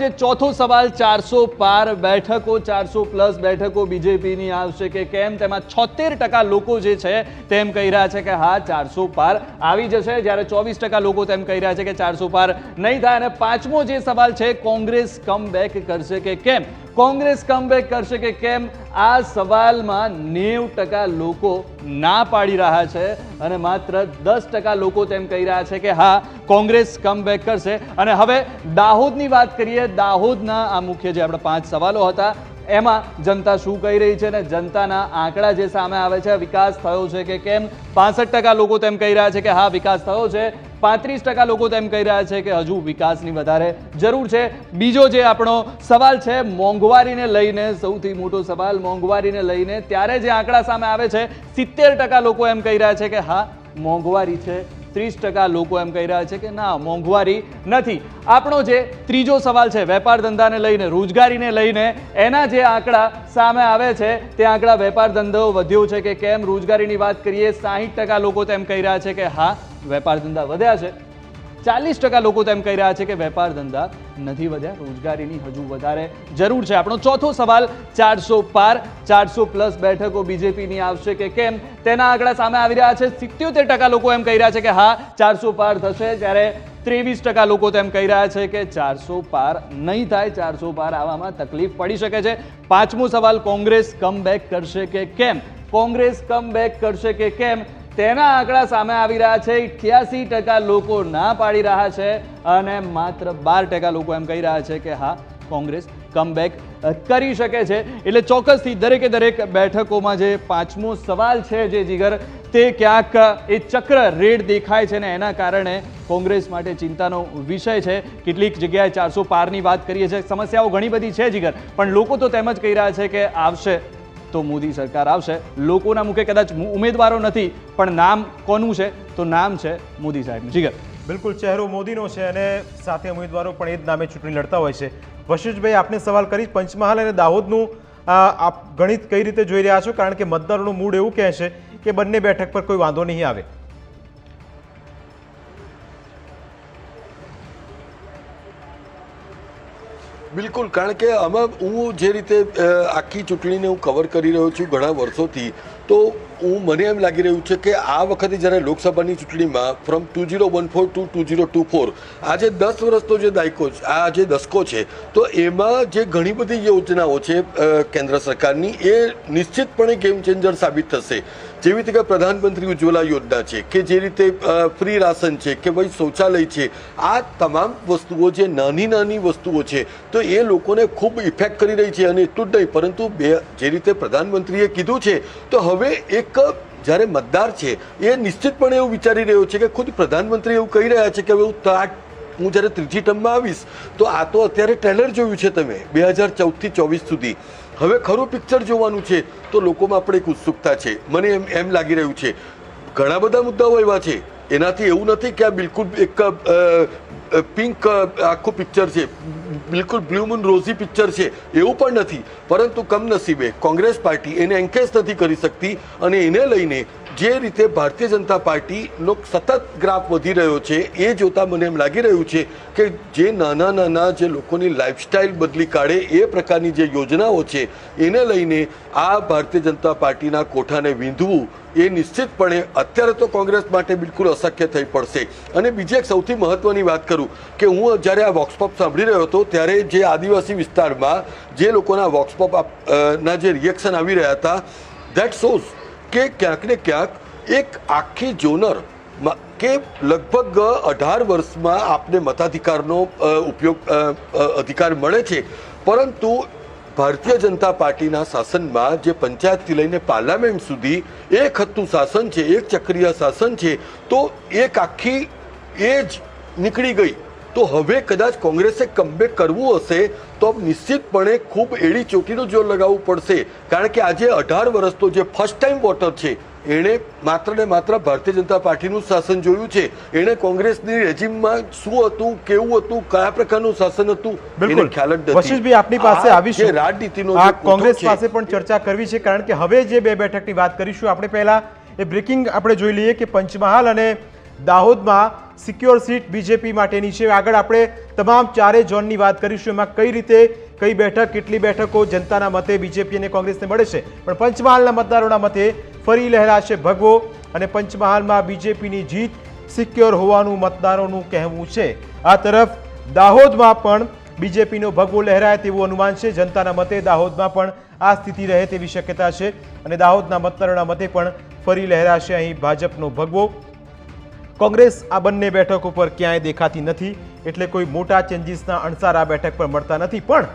જે ચોથો સવાલ ચારસો પાર બેઠકો, ચારસો પ્લસ બેઠકો બીજેપીની આવશે કે કેમ? તેમાં છોતેર ટકા લોકો જે છે તેમ કહી રહ્યા છે કે હા, ચારસો પાર આવી જશે. જ્યારે ચોવીસ ટકા લોકો તેમ કહી રહ્યા છે કે ચારસો પાર નહીં થાય. અને પાંચમો જે સવાલ છે, કોંગ્રેસ કમ બેક કરશે કે કેમ? કોંગ્રેસ કમબેક કરશે કે કેમ? આ સવાલમાં નેવ ટકા લોકો ના પાડી રહ્યા છે અને માત્ર દસ ટકા લોકો તેમ કહી રહ્યા છે કે હા, કોંગ્રેસ કમબેક કરશે. અને હવે દાહોદની વાત કરીએ, દાહોદના આ મુખ્ય જે આપણા પાંચ સવાલો હતા, એમાં જનતા શું કહી રહી છે અને જનતાના આંકડા જે સામે આવે છે, વિકાસ થયો છે કે કેમ? પાસઠ ટકા લોકો તેમ કહી રહ્યા છે કે હા, વિકાસ થયો છે. પાંત્રીસ ટકા લોકો તેમ કહી રહ્યા છે કે હજુ વિકાસની વધારે જરૂર છે. બીજો જે આપણો સવાલ છે, મોંઘવારીને લઈને, સૌથી મોટો સવાલ મોંઘવારીને લઈને, ત્યારે જે આંકડા સામે આવે છે, સિત્તેર ટકા લોકો એમ કહી રહ્યા છે કે હા, મોંઘવારી છે. ત્રીસ ટકા લોકો એમ કહી રહ્યા છે કે ના, મોંઘવારી નથી. આપણો જે ત્રીજો સવાલ છે, વેપાર ધંધાને લઈને, રોજગારીને લઈને, એના જે આંકડા સામે આવે છે, તે આંકડા વેપાર ધંધો વધ્યો છે કે કેમ? રોજગારીની વાત કરીએ, સાહીઠ ટકા લોકો તેમ કહી રહ્યા છે કે હા, વેપાર ધંધા વધ્યા છે. ચાલીસ ટકા લોકો તેમ કહી રહ્યા છે કે વેપાર ધંધા નથી વધ્યા, રોજગારીની હજુ વધારે જરૂર છે. આપણો ચોથો સવાલ ચારસો પાર, ચારસો પ્લસ બેઠકો બીજેપીની આવશે કે કેમ? તેના આંકડા સામે આવી રહ્યા છે. સિત્યોતેર ટકા લોકો એમ કહી રહ્યા છે કે હા, ચારસો પાર થશે, જ્યારે ત્રેવીસ ટકા લોકો તેમ કહી રહ્યા છે કે ચારસો પાર નહીં થાય, ચારસો પાર આવવામાં તકલીફ પડી શકે છે. પાંચમો સવાલ કોંગ્રેસ કમ કરશે કે કેમ? કોંગ્રેસ કમ કરશે કે કેમ? તેના આંકડા સામે આવી રહ્યા છે. અઠ્યાસી ટકા લોકો ના પાડી રહ્યા છે અને માત્ર બાર ટકા લોકો એમ કહી રહ્યા છે કે હા, કોંગ્રેસ કમબેક કરી શકે છે. એટલે ચોક્કસથી દરેકે દરેક બેઠકોમાં જે પાંચમો સવાલ છે જે જીગર, તે ક્યાંક એ ચક્ર રેડ દેખાય છે ને એના કારણે કોંગ્રેસ માટે ચિંતાનો વિષય છે. કેટલીક જગ્યાએ ચારસો પારની વાત કરીએ છીએ. સમસ્યાઓ ઘણી બધી છે જીગર, પણ લોકો તો તેમ જ કહી રહ્યા છે કે આવશે તો મોદી સરકાર આવશે. લોકોના મુખે કદાચ ઉમેદવારો નથી, પણ નામ કોનું છે? તો નામ છે મોદી સાહેબનું. જીગર બિલકુલ, ચહેરો મોદીનો છે અને સાથે ઉમેદવારો પણ એ જ નામે ચૂંટણી લડતા હોય છે. વશિષ્ઠભાઈ, આપને સવાલ કરી, પંચમહાલ અને દાહોદનું આપ ગણિત કઈ રીતે જોઈ રહ્યા છો? કારણ કે મતદારોનું મૂડ એવું કહે છે કે બંને બેઠક પર કોઈ વાંધો નહીં આવે. બિલકુલ, કારણ કે આમાં હું જે રીતે આખી ચૂંટણીને હું કવર કરી રહ્યો છું ઘણા વર્ષોથી, તો હું, મને એમ લાગી રહ્યું છે કે આ વખતે જ્યારે લોકસભાની ચૂંટણીમાં from two zero one four two two zero two four આ જે દસ વર્ષનો જે દાયકો આ જે દસકો છે, તો એમાં જે ઘણી બધી યોજનાઓ છે કેન્દ્ર સરકારની, એ નિશ્ચિતપણે ગેમ ચેન્જર સાબિત થશે. જેવી રીતે પ્રધાનમંત્રી ઉજ્જવલા યોજના છે કે જે રીતે ફ્રી રાશન છે કે ભાઈ શૌચાલય છે, આ તમામ વસ્તુઓ જે નાની નાની વસ્તુઓ છે, તો એ લોકોને ખૂબ ઇફેક્ટ કરી રહી છે અને એટલું જ નહીં, પરંતુ બે, જે રીતે પ્રધાનમંત્રીએ કીધું છે, તો હવે એક, જ્યારે મતદાર છે, એ નિશ્ચિતપણે એવું વિચારી રહ્યો છે કે ખુદ પ્રધાનમંત્રી એવું કહી રહ્યા છે કે હવે હું હું જ્યારે ત્રીજી ટર્મમાં આવીશ, તો આ તો અત્યારે ટ્રેલર જોયું છે તમે, બે હજાર ચૌદથી ચોવીસ સુધી. હવે ખરું પિક્ચર જોવાનું છે, તો લોકોમાં આપણે એક ઉત્સુકતા છે. મને એમ એમ લાગી રહ્યું છે. ઘણા બધા મુદ્દાઓ એવા છે. એનાથી એવું નથી કે આ બિલકુલ એક પિંક આખું પિક્ચર છે. બિલકુલ બ્લુ મૂન રોઝી પિક્ચર છે, એવું પણ નથી. પરંતુ કમનસીબે કોંગ્રેસ પાર્ટી એને એન્કેજ નથી કરી શકતી અને એને લઈને જે રીતે ભારતીય જનતા પાર્ટીનો સતત ગ્રાફ વધી રહ્યો છે, એ જોતા મને એમ લાગી રહ્યું છે કે જે નાના નાના જે લોકોની લાઈફસ્ટાઈલ બદલી કાઢે એ પ્રકારની જે યોજનાઓ છે, એને લઈને આ ભારતીય જનતા પાર્ટીના કોઠાને વીંધવું એ નિશ્ચિતપણે અત્યારે તો કોંગ્રેસ માટે બિલકુલ અશક્ય થઈ પડશે. અને બીજી એક સૌથી મહત્વની વાત કરું કે હું જ્યારે આ વોક્સપોપ સાંભળી રહ્યો હતો, ત્યારે જે આદિવાસી વિસ્તારમાં જે લોકોના વોક્સપોપ ના જે રિએક્શન આવી રહ્યા હતા દેટ શોઝ કે ક્યાંક ને ક્યાંક એક આખી જોનર કે લગભગ અઢાર વર્ષમાં આપને મતાધિકારનો ઉપયોગ અધિકાર મળે છે. પરંતુ ભારતીય જનતા પાર્ટીના શાસનમાં જે પંચાયતથી લઈને પાર્લામેન્ટ સુધી એક હતું શાસન છે, એક ચક્રીય શાસન છે, તો એક આખી એજ નીકળી ગઈ. તો હવે કદાચ કોંગ્રેસે કમબેક કરવું હશે તો નિશ્ચિતપણે ખૂબ એડી ચોટીનું જોર લગાવવું પડશે. કારણ કે આજે અઢાર વર્ષનો જે ફર્સ્ટ ટાઈમ વોટર છે એણે માત્ર ને માત્ર ભારતીય જનતા પાર્ટીનું શાસન જોયું છે. એણે કોંગ્રેસની રેજીમમાં શું હતું કેવું હતું કયા પ્રકારનું શાસન હતું એને બિલકુલ. ખ્યાલ જ નથી. આપની પાસે આવી આવીશું. રાજનીતિનો કોંગ્રેસ પાસે પણ ચર્ચા કરવી છે કારણ કે હવે જે બે બેઠકની વાત કરીશું આપણે પહેલા એ બ્રેકિંગ આપણે જોઈ લઈએ કે પંચમહાલ અને દાહોદમાં સિક્યોર સીટ બીજેપી માટેની છે. આગળ આપણે તમામ ચારે ઝોનની વાત કરીશું. એમાં કઈ રીતે, કઈ બેઠક, કેટલી બેઠકો જનતાના મતે બીજેપી અને કોંગ્રેસને મળે છે. પણ પંચમહાલના મતદારોના મતે ફરી લહેરાશે ભગવો અને પંચમહાલમાં બીજેપીની જીત સિક્યોર હોવાનું મતદારોનું કહેવું છે. આ તરફ દાહોદમાં પણ બીજેપીનો ભગવો લહેરાય તેવું અનુમાન છે. જનતાના મતે દાહોદમાં પણ આ સ્થિતિ રહે તેવી શક્યતા છે અને દાહોદના મતદારોના મતે પણ ફરી લહેરાશે અહીં ભાજપનો ભગવો. કોંગ્રેસ આ બંને બેઠક ઉપર ક્યાંય દેખાતી નથી, એટલે કોઈ મોટા ચેન્જીસના અણસાર આ બેઠક પર મળતા નથી, પણ